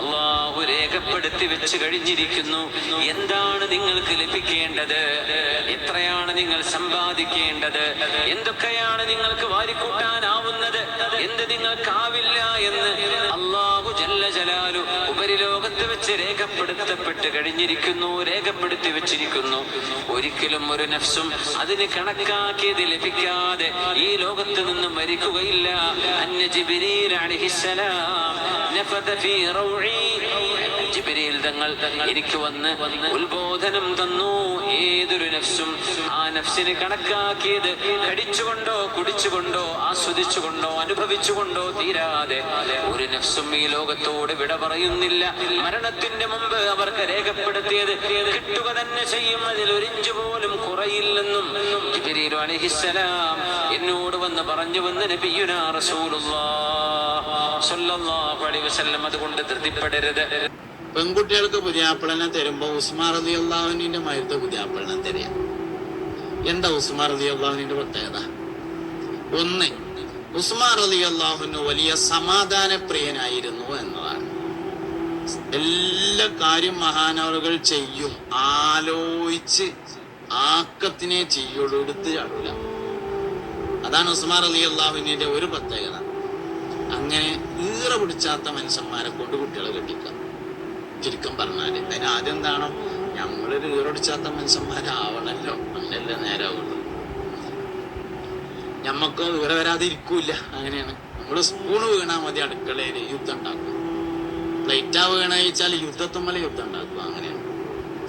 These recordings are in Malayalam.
അള്ളാഹു രേഖപ്പെടുത്തി വെച്ച് കഴിഞ്ഞിരിക്കുന്നു. എന്താണ് നിങ്ങൾക്ക് ലഭിക്കേണ്ടത്? എത്രയാണ് നിങ്ങൾ സമ്പാദിക്കേണ്ടത്? എന്തൊക്കെയാണ് നിങ്ങൾക്ക് വാരിക്കൂട്ടാനാവുന്നത്? എന്ത് നിങ്ങൾക്കാവില്ല എന്ന് അള്ളാഹു ജല്ല ജലാലു ഉപരിലോകത്ത് വെച്ച് രേഖപ്പെടുത്തപ്പെട്ട് കഴിഞ്ഞിരിക്കുന്നു രേഖപ്പെടുത്തി വെച്ചിരിക്കുന്നു. ഒരിക്കലും ഒരു നഫ്സും അതിന് കണക്കാക്കിയത് ലഭിക്കാതെ ഈ ലോകത്ത് നിന്ന് മരിക്കുകയില്ല. അലിഹിസലാം ജിബ്രീൽ തങ്ങൾ എനിക്ക് വന്ന് ഉത്ബോധനം തന്നു. ഏതൊരു നഫ്സും ആ നഫ്സിന് കണക്കാക്കിയത് കടിച്ചുകൊണ്ടോ കുടിച്ചുകൊണ്ടോ ആസ്വദിച്ചുകൊണ്ടോ അനുഭവിച്ചുകൊണ്ടോ തീരാതെ ഒരു നഫ്സും ഈ ലോകത്തോട് വിട പറയുന്നില്ല. മരണത്തിന്റെ മുമ്പ് അവർക്ക് രേഖപ്പെടുത്തിയത് കിട്ടുക തന്നെ ചെയ്യും. അതിൽ ഒരിഞ്ചു പോലും കുറയില്ലെന്നും എന്നോട് വന്ന് പറഞ്ഞു വന്ന് നബിയുനാ റസൂലുള്ളാഹ് അതുകൊണ്ട് ധൃതിപ്പെടരുത്. പെൺകുട്ടികൾക്ക് പുതിയാപ്പിളനെ തരുമ്പോ ഉസ്മാർ അലി അള്ളാഹുവിന്റെ മരുത്ത് പുതിയാപ്പിളനെ തരിക. എന്താ ഉസ്മാർ അലി അള്ളാഹുവിന്റെ പ്രത്യേകത? ഒന്ന് ഉസ്മാർ അലി അള്ളാഹുവിന് വലിയ സമാധാന പ്രിയനായിരുന്നു എന്നതാണ്. എല്ലാ കാര്യം മഹാനവറുകൾ ചെയ്യും. ആലോചിച്ച് ആക്കത്തിനെ ചെയ്യുള്ളൂ എടുത്ത് ചാടില്ല അതാണ് ഉസ്മാർ അലി അള്ളാഹുവിന്റെ ഒരു പ്രത്യേകത. അങ്ങനെ ഈറ പിടിച്ചാത്ത മനുഷ്യന്മാരെ കൊണ്ട് കുട്ടികളെ കെട്ടിക്കാം ചുരുക്കം പറഞ്ഞാൽ. അതിന് ആദ്യം എന്താണോ ഞമ്മളൊരു ഈറടിച്ചാത്ത മനുഷ്യന്മാരാവണല്ലോ. അങ്ങനെയല്ലേ നേരാവുള്ളൂ. ഞമ്മക്ക് ഈറ വരാതെ ഇരിക്കൂല അങ്ങനെയാണ്. നമ്മൾ സ്പൂണ് വീണാ മതി അടുക്കളയിൽ യുദ്ധം ഉണ്ടാക്കും. പ്ലേറ്റാ വീണ വെച്ചാൽ യുദ്ധത്തുമ്മല യുദ്ധം ഉണ്ടാക്കും. അങ്ങനെയാണ്.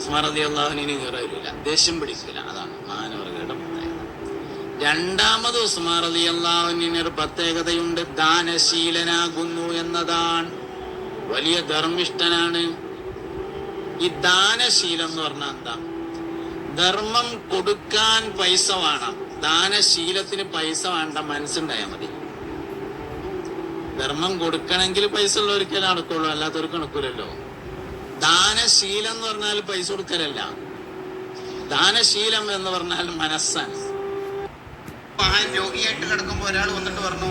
സ്മൃതി അള്ളാഹുവിന് ഈറ വരില്ല ദേഷ്യം പിടിക്കില്ല അതാണ്. പ്രത്യേകത രണ്ടാമത് ഉസ്മാർ അലി അള്ളാഹുവിന് ഒരു പ്രത്യേകതയുണ്ട്. ദാനശീലനാകുന്നു എന്നതാണ്. വലിയ ധർമ്മിഷ്ഠനാണ്. ഈ ദാനശീലം എന്ന് പറഞ്ഞാൽ എന്താ? ധർമ്മം കൊടുക്കാൻ പൈസ വേണം. ദാനശീലത്തിന് പൈസ വേണ്ട മനസ്സുണ്ടായാൽ മതി. ധർമ്മം കൊടുക്കണമെങ്കിൽ പൈസ ഉള്ളവർക്കേ നടക്കുള്ളൂ. അല്ലാത്തവർക്ക് നടക്കൂലല്ലോ. ദാനശീലം എന്ന് പറഞ്ഞാൽ പൈസ കൊടുക്കലല്ല. ദാനശീലം എന്ന് പറഞ്ഞാൽ മനസ്സാണ്. മഹാൻ രോഗിയായിട്ട് കിടക്കുമ്പോൾ ഒരാൾ വന്നിട്ട് പറഞ്ഞു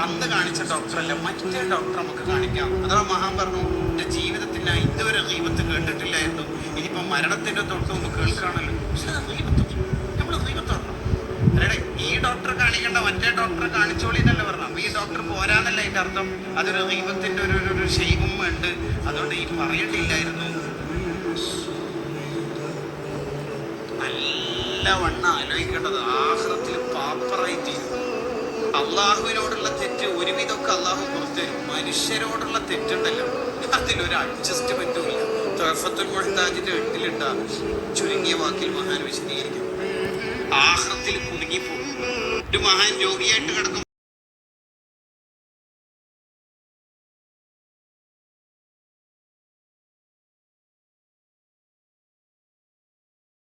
അന്ന് കാണിച്ച ഡോക്ടറല്ല മറ്റേ ഡോക്ടർ നമുക്ക് കാണിക്കാം. അതാ മഹാൻ പറഞ്ഞു ജീവിതത്തിൽ ജീവിതത്തിന് ഇതുവരെ ദൈവത്ത് കേട്ടിട്ടില്ലായിരുന്നു. ഇനിയിപ്പോൾ മരണത്തിന്റെ തൊട്ട് ഒന്ന് കേൾക്കാണല്ലോ. പക്ഷെ നമ്മൾ ദൈവത്തോടണം അല്ലേ ഈ ഡോക്ടർ കാണിക്കേണ്ട മറ്റേ ഡോക്ടറെ കാണിച്ചോളിന്നല്ലേ പറഞ്ഞു അപ്പൊ ഈ ഡോക്ടർ പോരാന്നല്ല അതിന്റെ അർത്ഥം? അതൊരു ദൈവത്തിന്റെ ഒരു ഒരു- ശൈവം ഉണ്ട്. അതുകൊണ്ട് ഈ പറയേണ്ടില്ലായിരുന്നു. നല്ല വണ്ണ ആലോചിക്കേണ്ടത് ആഹ്റത്തിൽ പാപ്പറായി ചെയ്തു അള്ളാഹുവിനോടുള്ള തെറ്റ് ഒരുവിധമൊക്കെ അള്ളാഹു പുറത്തുതരും. മനുഷ്യരോടുള്ള തെറ്റുണ്ടല്ലോ. അതിലൊരു അഡ്ജസ്റ്റ്മെന്റും ഇല്ല. തർഫത്തുൽ മുഹത്താജിന്റെ എട്ടിലിട്ട ചുരുങ്ങിയ വാക്കിൽ മഹാൻ വിശദീകരിക്കും ആഹ്റത്തിൽ കുടുങ്ങിപ്പോകും. ഒരു മഹാൻ രോഗിയായിട്ട് കിടക്കും